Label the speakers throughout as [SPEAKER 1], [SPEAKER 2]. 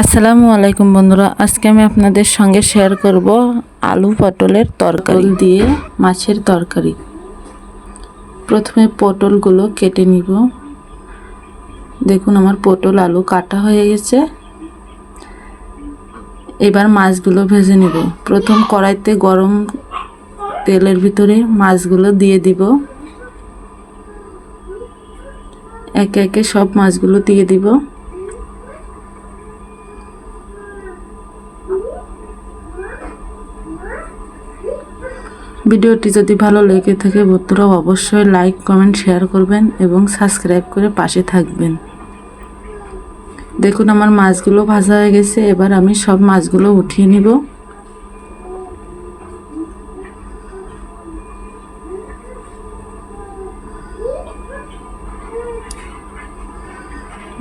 [SPEAKER 1] আসসালামু আলাইকুম বন্ধুরা, আজকে আমি আপনাদের সঙ্গে শেয়ার করব আলু পটলের তরকারি। দিয়ে মাছের তরকারি। প্রথমে পটলগুলো কেটে নিব। দেখুন আমার পটল আলু কাটা হয়ে গেছে। এবার মাছগুলো ভেজে নিব। প্রথম কড়াইতে গরম তেলের ভিতরে মাছগুলো দিয়ে দিব। একে একে সব মাছগুলো দিয়ে দিব। ভিডিওটি যদি ভালো লেগে থাকে বন্ধুরা, অবশ্যই লাইক, কমেন্ট, শেয়ার করবেন এবং সাবস্ক্রাইব করে পাশে থাকবেন। দেখুন, আমার মাছগুলো ভাজা হয়ে গেছে। এবার আমি সব মাছগুলো উঠিয়ে নিব।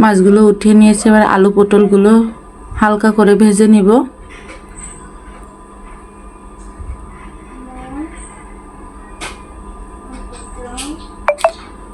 [SPEAKER 1] মাছগুলো উঠিয়ে নিয়েছে। এবার আলু পটলগুলো হালকা করে ভেজে নিব।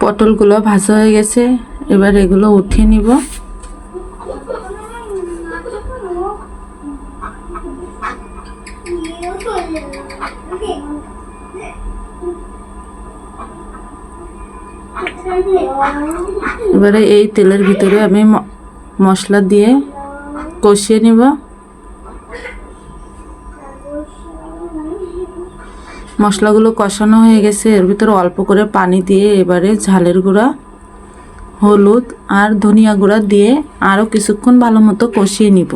[SPEAKER 1] পটলগুলো ভাজা হয়ে গেছে, এবার এগুলো উঠিয়ে নিব। এবারে এই তেলের ভিতরে আমি মশলা দিয়ে কষিয়ে নিব। মশলাগুলো কষানো হয়ে গেছে। এর ভিতরে অল্প করে পানি দিয়ে এবারে ঝালের গুঁড়া, হলুদ আর ধনিয়া গুঁড়া দিয়ে আরও কিছুক্ষণ ভালো মতো কষিয়ে নিব।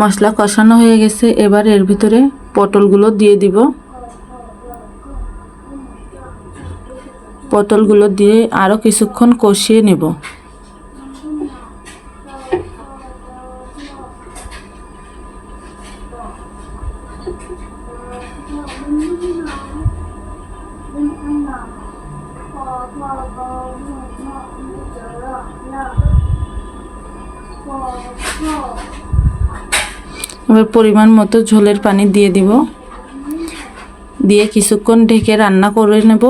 [SPEAKER 1] মশলা কষানো হয়ে গেছে, এবার এর ভিতরে পটলগুলো দিয়ে দিব। পটলগুলো দিয়ে আরও কিছুক্ষণ কষিয়ে নেব। এবার পরিমাণ মতো ঝোলের পানি দিয়ে দিব। দিয়ে কিছুক্ষণ ঢেকে রান্না করে নেব।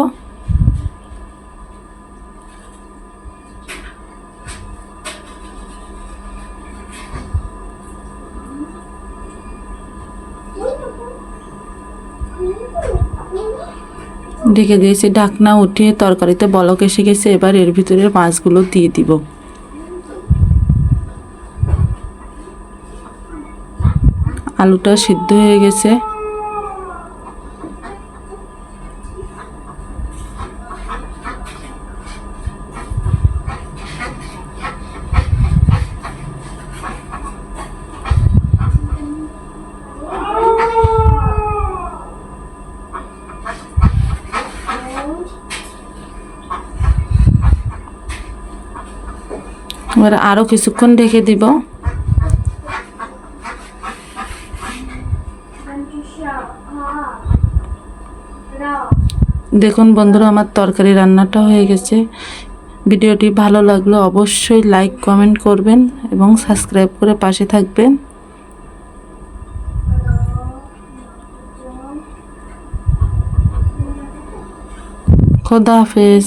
[SPEAKER 1] ঢেকে দিয়েছি ঢাকনা উঠিয়ে তরকারিতে বলক এসে গেছে। এবার এর ভিতরে মাছগুলো দিয়ে দিব। আলুটা সিদ্ধ হয়ে গেছে। এবার আরও কিছুক্ষণ ঢেকে দিব। দেখুন বন্ধুরা, আমার তরকারি রান্নাটা হয়ে গেছে। ভিডিওটি ভালো লাগলে অবশ্যই লাইক কমেন্ট করবেন এবং সাবস্ক্রাইব করে পাশে থাকবেন। খোদা হাফেজ।